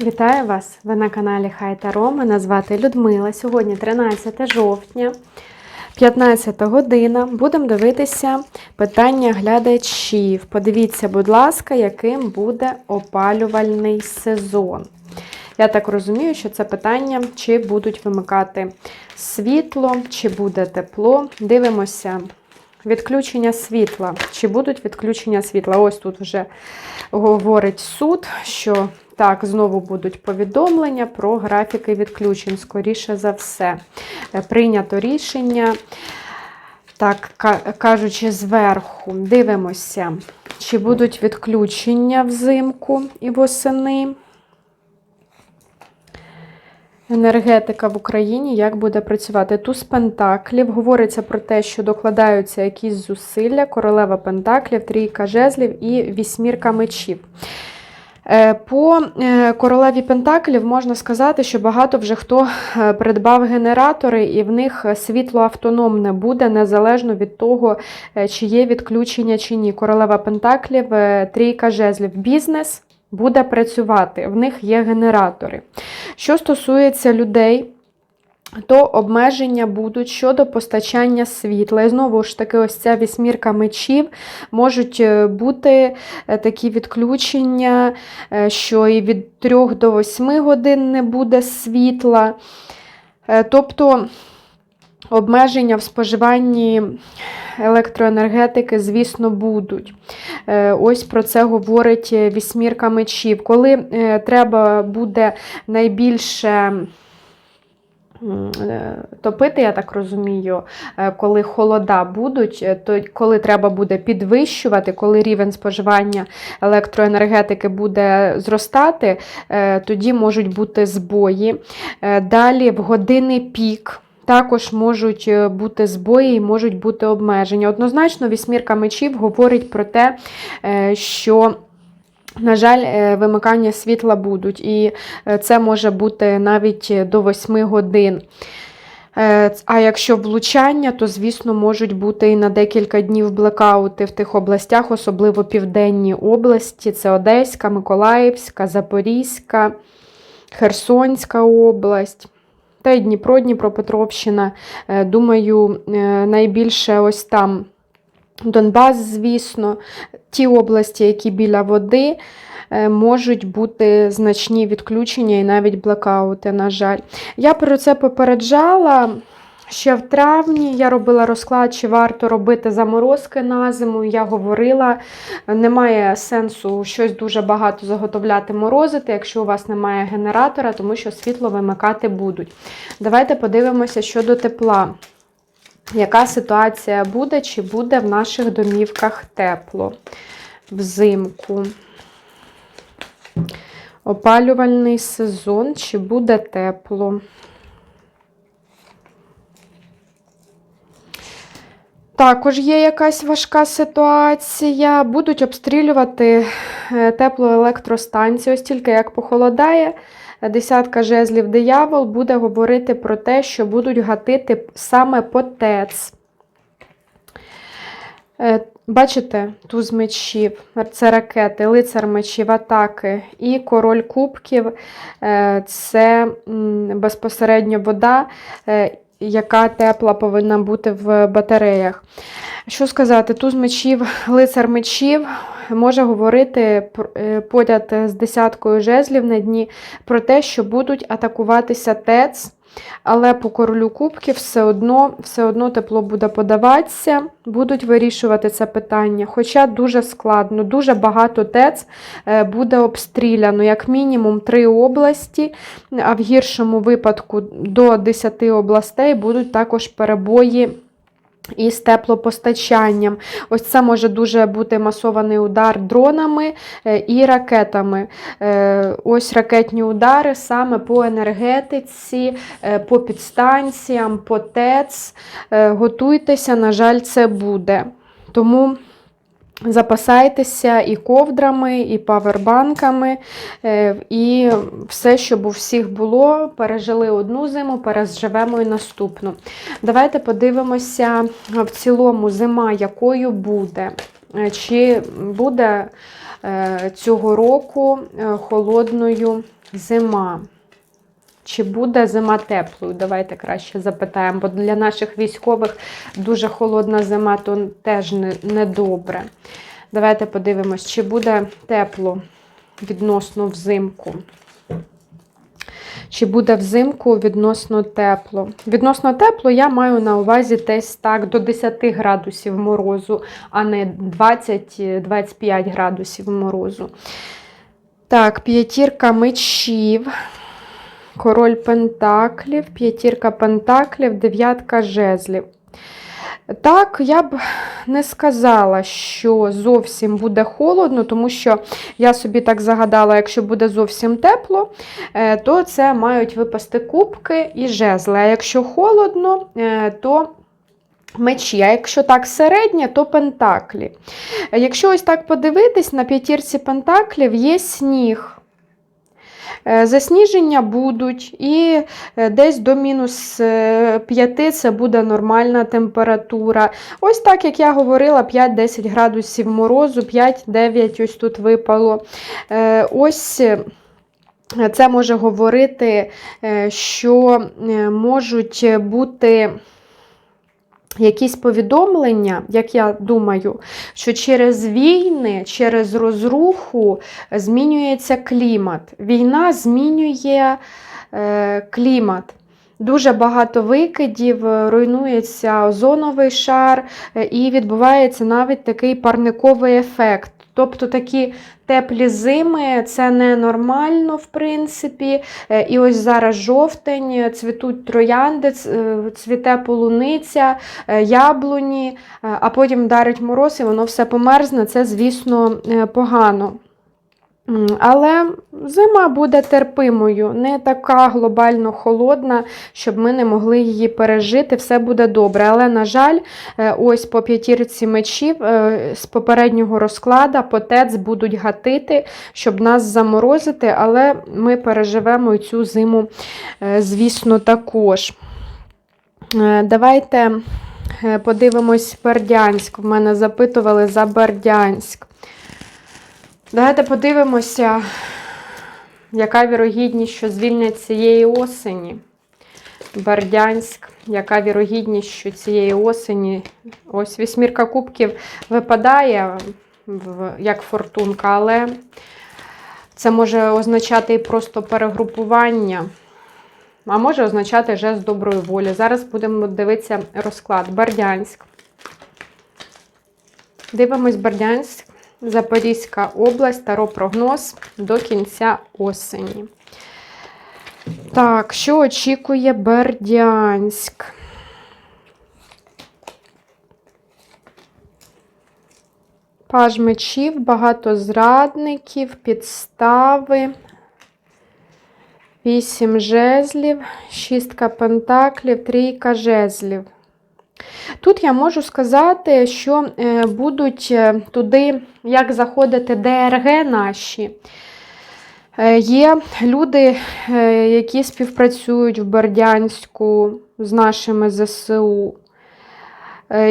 Вітаю вас! Ви на каналі Хай Таро. Мене звати Людмила. Сьогодні 13 жовтня, 15 година. Будемо дивитися питання глядачів. Подивіться, будь ласка, яким буде опалювальний сезон. Я так розумію, що це питання, чи будуть вимикати світло, чи буде тепло. Дивимося. Відключення світла. Чи будуть відключення світла? Ось тут вже говорить суд, що так, знову будуть повідомлення про графіки відключень, скоріше за все. Е, Прийнято рішення, так кажучи, зверху. Дивимося, чи будуть відключення взимку і восени. Енергетика в Україні як буде працювати? Туз Пентаклів. Говориться про те, що докладаються якісь зусилля, королева Пентаклів, трійка жезлів і вісьмірка мечів. Е, По е, королеві Пентаклів можна сказати, що багато вже хто е, придбав генератори, і в них світло автономне буде незалежно від того, чи є відключення чи ні. Королева Пентаклів, трійка жезлів, бізнес буде працювати, в них є генератори. Що стосується людей, то обмеження будуть щодо постачання світла. І знову ж таки, ось ця вісьмірка мечів можуть е, бути е, такі відключення, е, що і від 3 до 8 годин не буде світла. Тобто обмеження в споживанні електроенергетики, звісно, будуть. Ось про це говорить вісьмірка мечів. Коли треба буде найбільше. Е, Топити, я так розумію, е, коли холода будуть, е, то коли треба буде підвищувати, коли рівень споживання електроенергетики буде зростати, тоді можуть бути збої. Далі в години пік. Також можуть бути збої і можуть бути обмеження. Однозначно, вісьмірка мечів говорить про те, що на жаль, е, вимикання світла будуть, і е, це може бути навіть до 8 годин. Е, А якщо влучання, то, звісно, можуть бути і на декілька днів блекаути в тих областях, особливо південні області: це Одеська, Миколаївська, Запорізька, Херсонська область. Та й Дніпро, Дніпропетровщина. Е, Думаю, е, найбільше ось там Донбас, звісно, ті області, які біля води, е, можуть бути значні відключення і навіть блекаути, на жаль. Я про це попереджала. Ще в травні я робила розклад, чи варто робити заморозки на зиму. Я говорила, немає сенсу щось дуже багато заготовляти морозити, якщо у вас немає генератора, тому що світло вимикати будуть. Давайте подивимося щодо тепла. Яка ситуація буде, чи буде в наших домівках тепло взимку? Опалювальний сезон, чи буде тепло? Також є якась важка ситуація. Будуть обстрілювати е, теплоелектростанцію. Ось тільки як похолодає, десятка жезлів диявол буде говорити про те, що будуть гатити саме по ТЕЦ. Е, Бачите, туз мечів, це ракети, лицар мечів, атаки і король кубків е, це безпосередньо вода, е, яка тепла повинна бути в батареях. Що сказати, туз мечів, лицар мечів може говорити е, поряд з десяткою жезлів на дні про те, що будуть атакуватися ТЕЦ. Але по королю кубків все одно, все одно тепло буде подаватися, будуть вирішувати це питання. Хоча дуже складно, дуже багато ТЕЦ е, буде обстріляно, як мінімум три області, а в гіршому випадку до 10 областей будуть також перебої. Із теплопостачанням. Ось це може дуже бути масований удар дронами е, і ракетами. Е, Ось ракетні удари саме по енергетиці, е, по підстанціям, по ТЕЦ. Готуйтеся, на жаль, це буде. Тому запасайтеся і ковдрами, і павербанками, е, і все, щоб у всіх було. Пережили одну зиму, переживемо і наступну. Давайте подивимося в цілому зима, якою буде. Е, Чи буде е, цього року е, холодною зима. Чи буде зима теплою? Давайте краще запитаємо, бо для наших військових дуже холодна зима, то теж не, не. Давайте подивимось, чи буде тепло відносно взимку. Чи буде взимку відносно тепло? Відносно тепло я маю на увазі десь так до 10 градусів морозу, а не 20-25 градусів морозу. Так, п'ятірка мечів, король пентаклів, п'ятірка пентаклів, дев'ятка жезлів. Так, я б не сказала, що зовсім буде холодно, тому що я собі так загадала, якщо буде зовсім тепло, е, то це мають випасти кубки і жезли. А якщо холодно, е, то мечі. А якщо так середнє, то пентаклі. Е, Якщо ось так подивитись, на п'ятірці пентаклів є сніг. Е, Засніження будуть, і е, десь до мінус 5 це буде нормальна температура. Ось так, як я говорила, 5-10 градусів морозу, 5-9 ось тут випало. Е, Ось е, це може говорити, е, що е, можуть бути. Якісь повідомлення, як я думаю, що через війни, через розруху змінюється клімат. Війна змінює е, клімат. Дуже багато викидів, е, руйнується озоновий шар, е, і відбувається навіть такий парниковий ефект. Тобто такі теплі зими це ненормально, в принципі. Е, І ось зараз жовтень, е, цвітуть троянди, е, цвіте полуниця, яблуні, а потім дарить мороз і воно все померзне. Це, звісно, погано. Але зима буде терпимою, не така глобально холодна, щоб ми не могли її пережити. Все буде добре. Але, на жаль, е, ось по п'ятірці мечів е, з попереднього розклада по ТЕЦ будуть гатити, щоб нас заморозити, але ми переживемо цю зиму, е, звісно, також. Давайте подивимось Бердянськ. В мене запитували за Бердянськ. Давайте подивимося, яка вірогідність, що звільнять цієї осені. Бердянськ, яка вірогідність, що цієї осені. Ось вісьмірка кубків випадає як фортунка, але це може означати і просто перегрупування. А може означати жест доброї волі. Зараз будемо дивитися розклад. Бердянськ. Дивимось Бердянськ, Запорізька область, таро прогноз до кінця осені. Так, що очікує Бердянськ? Паж мечів, багато зрадників, підстави. Вісім жезлів, шістка пентаклів, трійка жезлів. Тут я можу сказати, що е, будуть е, туди, як заходити ДРГ наші. Е, Є люди, які співпрацюють в Бердянську з нашими ЗСУ.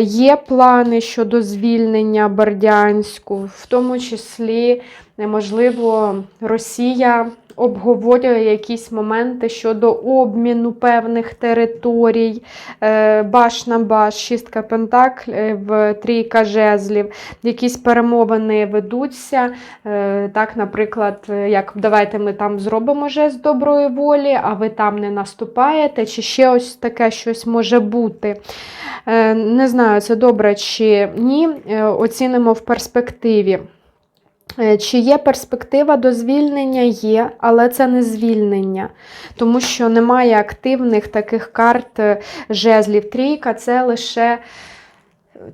Є плани щодо звільнення Бердянську, в тому числі, можливо, Росія обговорює якісь моменти щодо обміну певних територій, Е, баш на баш, шістка пентаклів, трійка жезлів, якісь перемовини ведуться. Е, Так, наприклад, е, як давайте ми там зробимо жест доброї волі, а ви там не наступаєте, чи ще ось таке щось може бути. Е, Не знаю, це добре чи ні. Е, Оцінимо в перспективі. Е, Чи є перспектива до звільнення? Є, але це не звільнення, тому що немає активних таких карт е, жезлів. Трійка це лише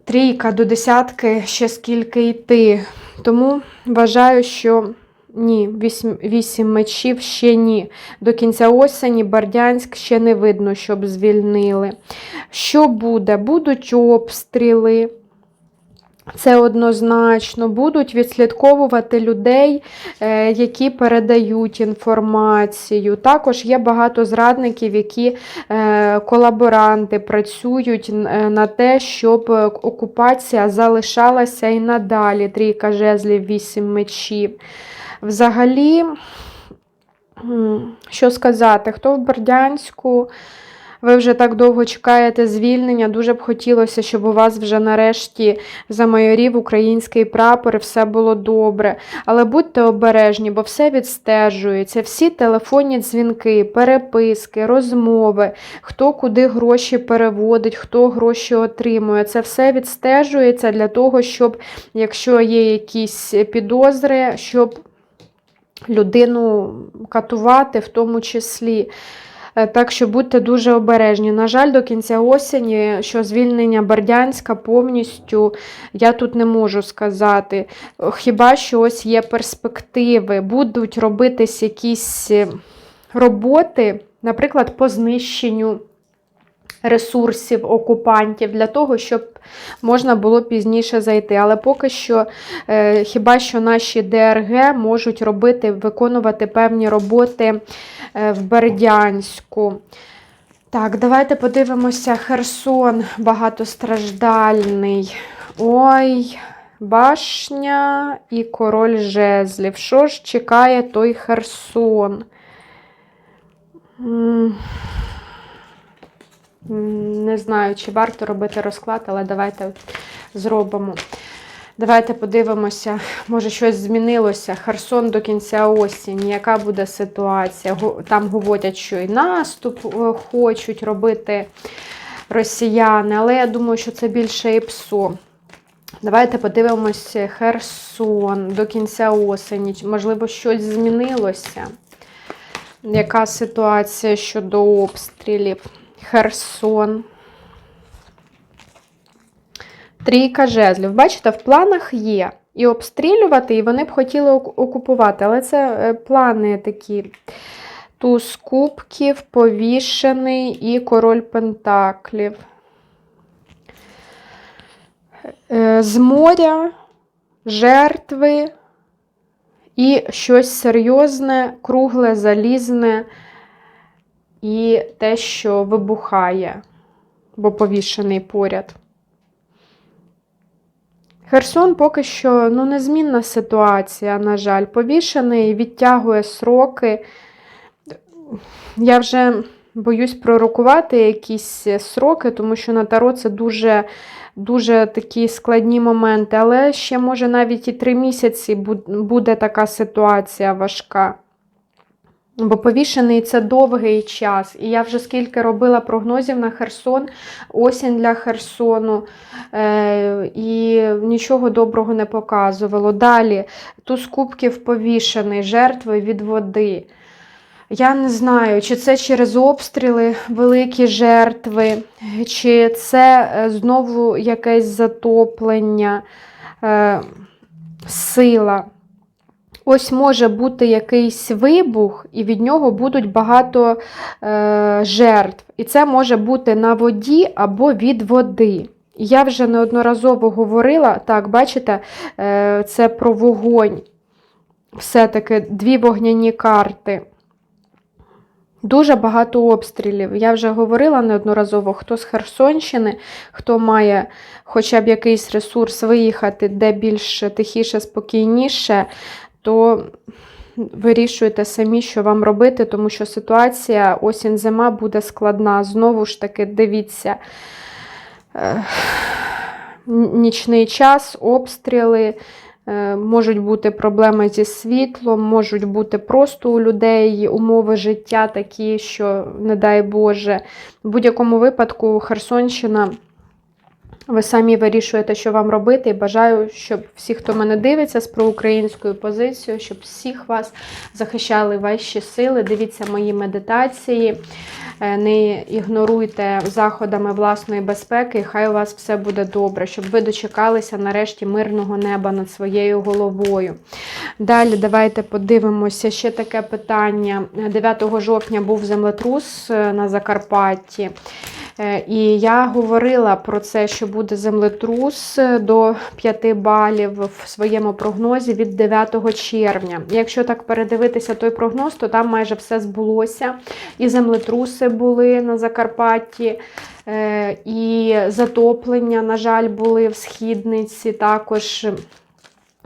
трійка до десятки, ще скільки йти. Тому вважаю, що ні, вісім, вісім мечів ще ні. До кінця осені Бердянськ ще не видно, щоб звільнили. Що буде? Будуть обстріли. Це однозначно будуть відслідковувати людей, е, які передають інформацію. Також є багато зрадників, які е, колаборанти працюють е, на те, щоб окупація залишалася і надалі. Трійка жезлів, вісім мечів. Взагалі. Що сказати? Хто в Бердянську? Ви вже так довго чекаєте звільнення. Дуже б хотілося, щоб у вас вже нарешті замайорів український прапор і все було добре. Але будьте обережні, бо все відстежується. Всі телефонні дзвінки, переписки, розмови, хто куди гроші переводить, хто гроші отримує. Це все відстежується для того, щоб, якщо є якісь підозри, щоб людину катувати в тому числі. Е, Так що будьте дуже обережні. На жаль, до кінця осені, що звільнення Бердянська повністю я тут не можу сказати. Хіба що ось є перспективи, будуть робитись якісь е, роботи, наприклад, по знищенню ресурсів окупантів для того, щоб можна було пізніше зайти. Але поки що, е, хіба що наші ДРГ можуть робити, виконувати певні роботи е, в Бердянську. Так, давайте подивимося. Херсон багатостраждальний. Ой, башня і король жезлів. Що ж чекає той Херсон? Не знаю, чи варто робити розклад, але давайте зробимо. Давайте подивимося, може щось змінилося. Херсон до кінця осені. Яка буде ситуація? Там говорять, що і наступ е, хочуть робити росіяни, але я думаю, що це більше ІПСО. Давайте подивимося Херсон до кінця осені. Можливо, щось змінилося. Яка ситуація щодо обстрілів? Херсон. Трійка жезлів. Бачите, в планах є і обстрілювати, і вони б хотіли окупувати. Але це е, плани такі. Туз кубків, повішений і король пентаклів. Е, З моря, жертви і щось серйозне, кругле, залізне і те, що вибухає, бо повішений поряд. Херсон поки що ну, незмінна ситуація, на жаль. Повішений, відтягує сроки. Я вже боюсь пророкувати якісь сроки, тому що на Таро це дуже, дуже такі складні моменти. Але ще, може, навіть і три місяці буде така ситуація важка. Бо повішений це довгий час. І я вже скільки робила прогнозів на Херсон, осінь для Херсону, е, і нічого доброго не показувало. Далі туз кубків повішений, жертви від води. Я не знаю, чи це через обстріли великі жертви, чи це е, знову якесь затоплення, е, сила. Ось може бути якийсь вибух, і від нього будуть багато е, жертв. І це може бути на воді або від води. Я вже неодноразово говорила, так, бачите, е, це про вогонь. Все-таки дві вогняні карти. Дуже багато обстрілів. Я вже говорила неодноразово, хто з Херсонщини, хто має хоча б якийсь ресурс виїхати, де більш тихіше, спокійніше, то вирішуйте самі, що вам робити, тому що ситуація осінь-зима буде складна. Знову ж таки, дивіться, е, нічний час, обстріли. Е, Можуть бути проблеми зі світлом, можуть бути просто у людей умови життя такі, що, не дай Боже. В будь-якому випадку Херсонщина, ви самі вирішуєте, що вам робити. І бажаю, щоб всі, хто мене дивиться з проукраїнською позицією, щоб всіх вас захищали ваші сили. Дивіться мої медитації. Е, Не ігноруйте заходами власної безпеки, і хай у вас все буде добре, щоб ви дочекалися нарешті мирного неба над своєю головою. Далі давайте подивимося ще таке питання. 9 жовтня був землетрус е, на Закарпатті. Е, І я говорила про це, що буде землетрус е, до 5 балів в своєму прогнозі від 9 червня. Якщо так передивитися той прогноз, то там майже все збулося. І землетруси були на Закарпатті, е, і затоплення, на жаль, були в східниці також.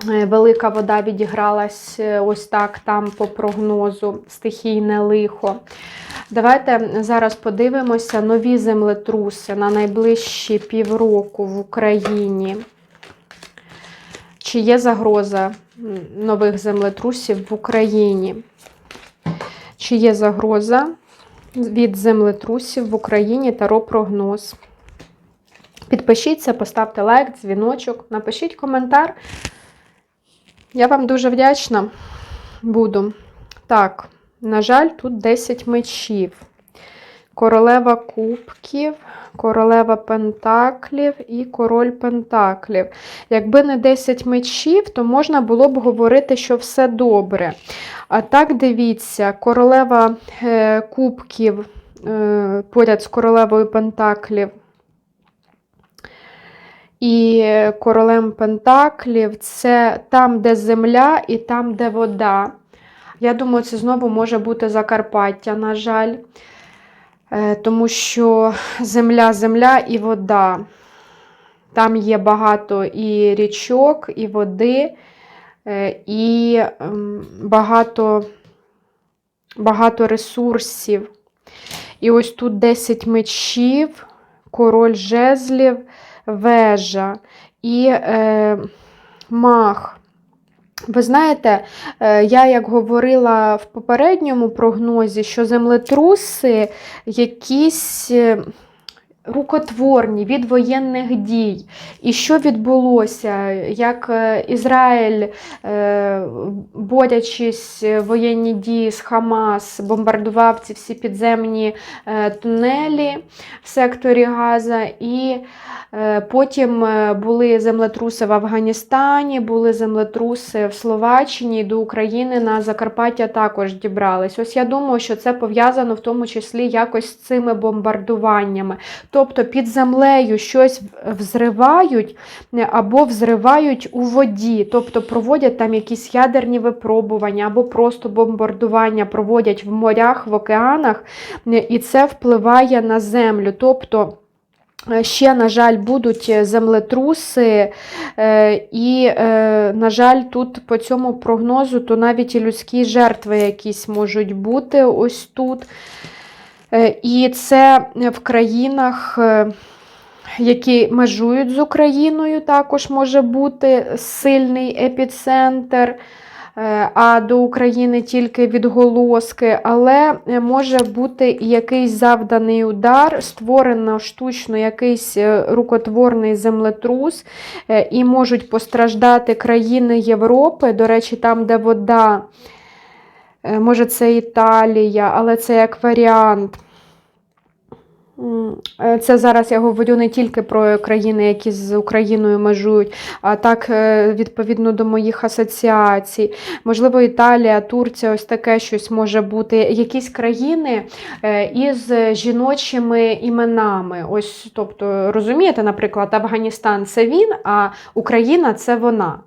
Е, Велика вода відігралась е, ось так там по прогнозу, стихійне лихо. Давайте зараз подивимося нові землетруси на найближчі півроку в Україні. Чи є загроза нових землетрусів в Україні? Чи є загроза від землетрусів в Україні Таро прогноз? Підпишіться, поставте лайк, дзвіночок, напишіть коментар. Я вам дуже вдячна буду. Так, на жаль, тут 10 мечів. Королева кубків, королева пентаклів і король пентаклів. Якби не 10 мечів, то можна було б говорити, що все добре. А так, дивіться, королева е, кубків е, поряд з королевою пентаклів і королем Пентаклів це там, де земля, і там, де вода. Я думаю, це знову може бути Закарпаття, на жаль. Е, Тому що земля, земля і вода. Там є багато і річок, і води, е, і ем, багато, багато ресурсів. І ось тут 10 мечів, король жезлів вежа і е, мах. Ви знаєте, е, я як говорила в попередньому прогнозі, що землетруси якісь е, рукотворні від воєнних дій. І що відбулося? Як е, Ізраїль, е, борючись воєнні дії з Хамас, бомбардував ці всі підземні е, тунелі в секторі Газа, і е, потім е, були землетруси в Афганістані, були землетруси в Словаччині, до України на Закарпаття також дібрались. Ось я думаю, що це пов'язано в тому числі якось з цими бомбардуваннями. Тобто під землею щось взривають е, або взривають у воді, тобто проводять там якісь ядерні випробування, або просто бомбардування проводять в морях, в океанах, е, і це впливає на землю. Тобто е, Ще, на жаль, будуть землетруси, і, на жаль, тут по цьому прогнозу то навіть і людські жертви якісь можуть бути ось тут. Е, І це в країнах, е, які межують з Україною, також може бути сильний епіцентр. Е, А до України тільки відголоски, але може бути якийсь завданий удар, створено штучно якийсь рукотворний землетрус, і можуть постраждати країни Європи. До речі, там, де вода, може, це Італія, але це як варіант. Е, Це зараз я говорю не тільки про країни, які з Україною межують, а так е, відповідно до моїх асоціацій. Можливо, Італія, Турція, ось таке щось може бути. Якісь країни е, із жіночими іменами. Ось, тобто, розумієте, наприклад, Афганістан це він, а Україна це вона.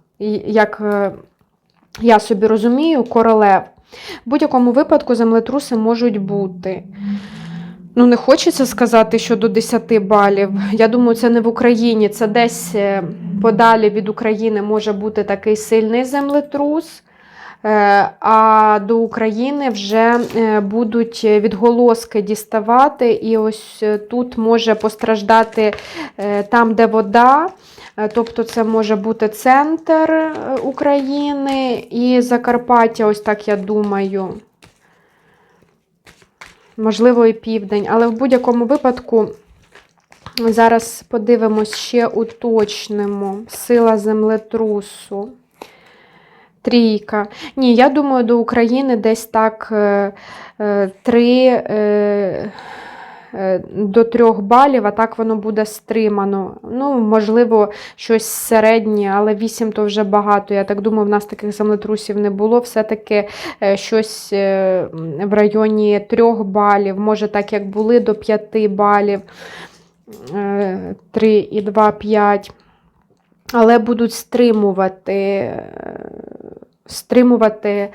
Як е, я собі розумію, королев. В будь-якому випадку землетруси можуть бути. Ну, не хочеться сказати, що до 10 балів. Я думаю, це не в Україні, це десь е, подалі від України може бути такий сильний землетрус. Е, А до України вже е, будуть відголоски діставати, і ось тут може постраждати там, де вода. Е, Тобто це може бути центр е, України і Закарпаття, ось так я думаю. Можливо, і південь, але в будь-якому випадку зараз подивимось ще уточнимо. Сила землетрусу. Трійка. Ні, я думаю, до України десь так е, три. Е, До трьох балів, а так воно буде стримано. Ну, можливо, щось середнє, але 8 то вже багато. Я так думаю, в нас таких землетрусів не було. Все-таки е, щось е, в районі 3 балів, може так, як були, до 5 балів. 3 і 2, 5. Але будуть стримувати. Стримувати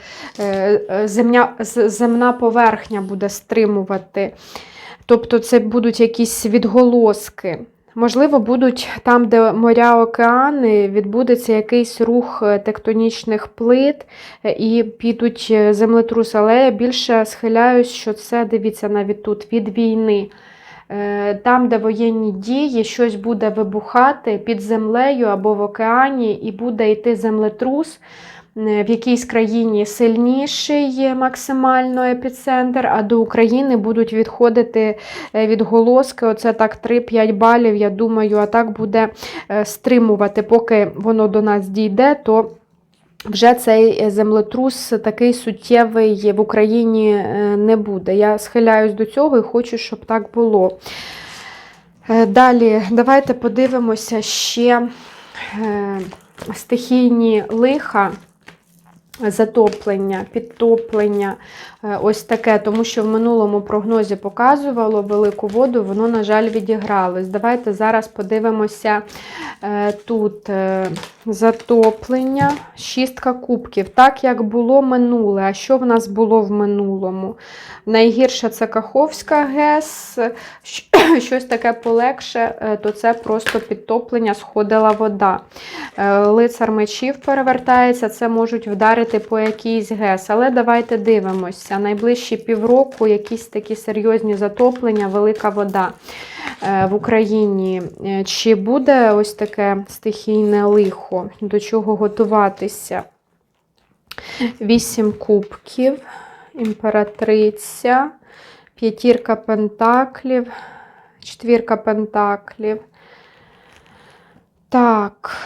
земля, земна поверхня буде стримувати. Тобто це будуть якісь відголоски. Можливо, будуть там, де моря, океани, відбудеться якийсь рух е, тектонічних плит е, і підуть е, землетруси. Але я більше схиляюсь, що це дивіться навіть тут від війни. Там, де воєнні дії, щось буде вибухати під землею або в океані, і буде йти землетрус. Е, В якійсь країні сильніший максимально епіцентр, а до України будуть відходити е, відголоски. Оце так 3-5 балів, я думаю, а так буде е, стримувати, поки воно до нас дійде, то вже цей землетрус такий суттєвий в Україні не буде. Я схиляюсь до цього і хочу, щоб так було. Далі, давайте подивимося ще стихійні лиха. Затоплення, підтоплення, ось таке, тому що в минулому прогнозі показувало велику воду, воно, на жаль, відігралось. Давайте зараз подивимося е, тут е, затоплення, шістка кубків. Так, як було минуле. А що в нас було в минулому? Найгірше це Каховська ГЕС, щось таке полегше, е, то це просто підтоплення, сходила вода. Е, Лицар мечів перевертається, це можуть вдарити по якійсь ГЕС. Але давайте дивимося. Найближчі півроку якісь такі серйозні затоплення, велика вода е, в Україні. Е, Чи буде ось таке стихійне лихо? До чого готуватися? Вісім кубків, імператриця, п'ятірка пентаклів, четвірка пентаклів. Так.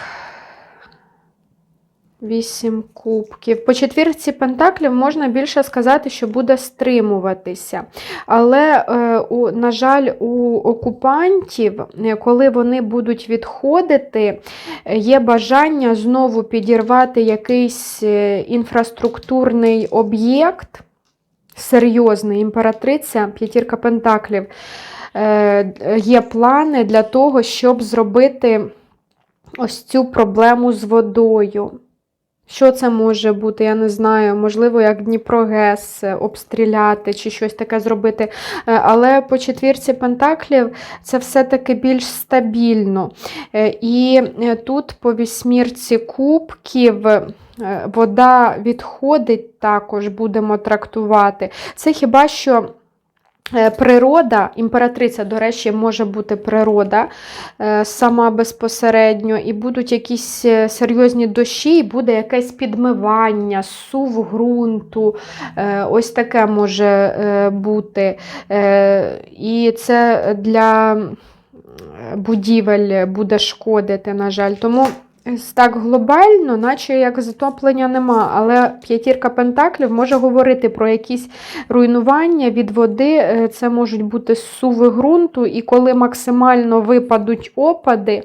Вісім кубків. По четвірці пентаклів можна більше сказати, що буде стримуватися. Але, е, на жаль, у окупантів, е, коли вони будуть відходити, є бажання знову підірвати якийсь е, інфраструктурний об'єкт. Серйозний імператриця, п'ятірка пентаклів. Є плани для того, щоб зробити ось цю проблему з водою. Що це може бути? Я не знаю. Можливо, як Дніпрогес е, обстріляти чи щось таке зробити. Е, Але по четвірці Пентаклів це все-таки більш стабільно. Е, І тут по вісьмірці кубків. Вода відходить також, будемо трактувати. Це хіба що природа, імператриця, до речі, може бути природа е, сама безпосередньо, і будуть якісь е, серйозні дощі, і буде якесь підмивання, сув ґрунту. е, Ось таке може е, бути. Е, І це для будівель буде шкодити, на жаль. Тому Так глобально, наче як затоплення нема, але п'ятірка пентаклів може говорити про якісь руйнування від води. Е, Це можуть бути суви ґрунту, і коли максимально випадуть опади,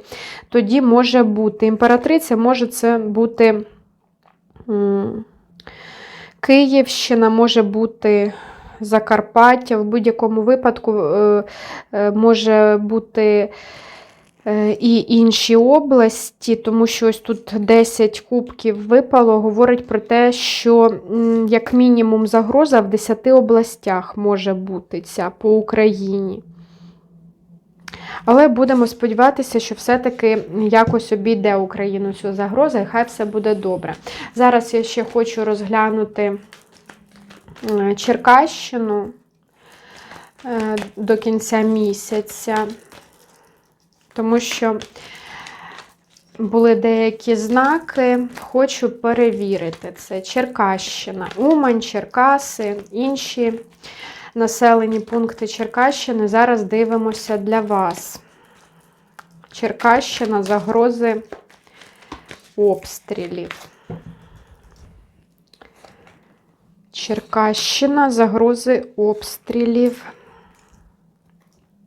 тоді може бути. Імператриця може це бути Київщина, може бути Закарпаття. В будь-якому випадку е, е, може бути. Е, і інші області, тому що ось тут 10 кубків випало, говорить про те, що як мінімум загроза в 10 областях може бути ця по Україні. Але будемо сподіватися, що все-таки якось обійде Україну цю загрозу, і хай все буде добре. Зараз я ще хочу розглянути Черкащину е, до кінця місяця тому що були деякі знаки, хочу перевірити. Це Черкащина, Умань, Черкаси, інші населені пункти Черкащини. Зараз дивимося для вас. Черкащина, загрози обстрілів. Черкащина, загрози обстрілів.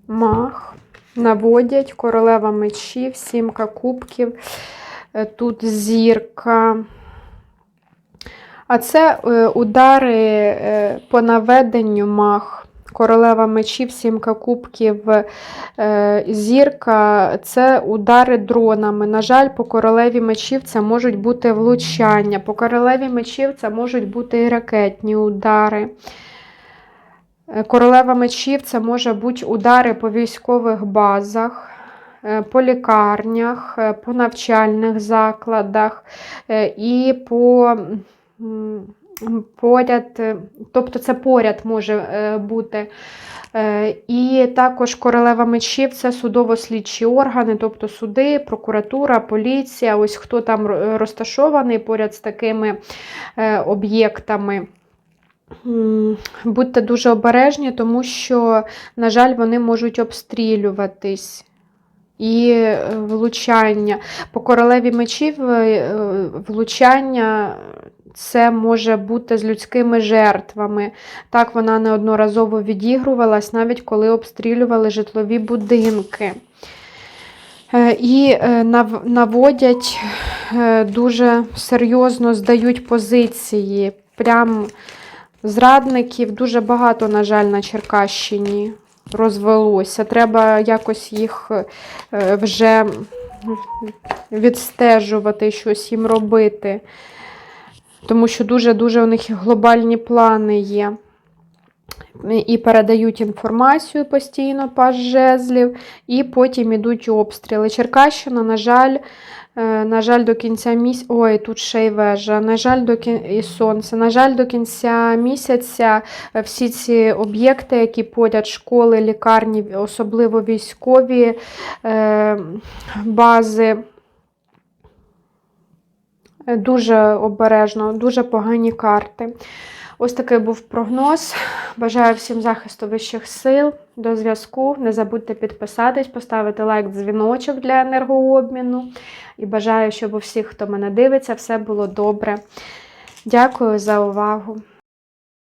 Мах наводять, королева мечів, сімка кубків, е, тут зірка. А це е, удари е, по наведенню мах. Королева мечів, сімка кубків, зірка це удари дронами. На жаль, по королеві мечів це можуть бути влучання. По королеві мечів це можуть бути і ракетні удари. Королева мечів це може бути удари по військових базах. е, по лікарнях, е, по навчальних закладах е, і по поряд, е, тобто це поряд може е, бути. Е, І також королева мечів це судово-слідчі органи, тобто суди, прокуратура, поліція, ось хто там розташований поряд з такими е, об'єктами. Будьте дуже обережні, тому що, на жаль, вони можуть обстрілюватись. І е, влучання. По королеві мечів е, влучання це може бути з людськими жертвами. Так вона неодноразово відігрувалась, навіть коли обстрілювали житлові будинки. Е, І е, наводять е, дуже серйозно здають позиції. Прям зрадників дуже багато, на жаль, на Черкащині розвелося. Треба якось їх е, вже відстежувати, щось їм робити. Тому що дуже-дуже у них глобальні плани є. І передають інформацію постійно паж жезлів, і потім ідуть обстріли. Черкащина, на жаль, на жаль, до кінця місяця. Ой, тут ще й вежа. На жаль, до кін... і сонце. На жаль, до кінця місяця е, всі ці об'єкти, які поряд школи, лікарні, особливо військові е, бази. е, Дуже обережно, дуже погані карти. Ось такий був прогноз. Бажаю всім захисту вищих сил. До зв'язку. Не забудьте підписатись, поставити лайк, дзвіночок для енергообміну. І бажаю, щоб у всіх, хто мене дивиться, все було добре. Дякую за увагу.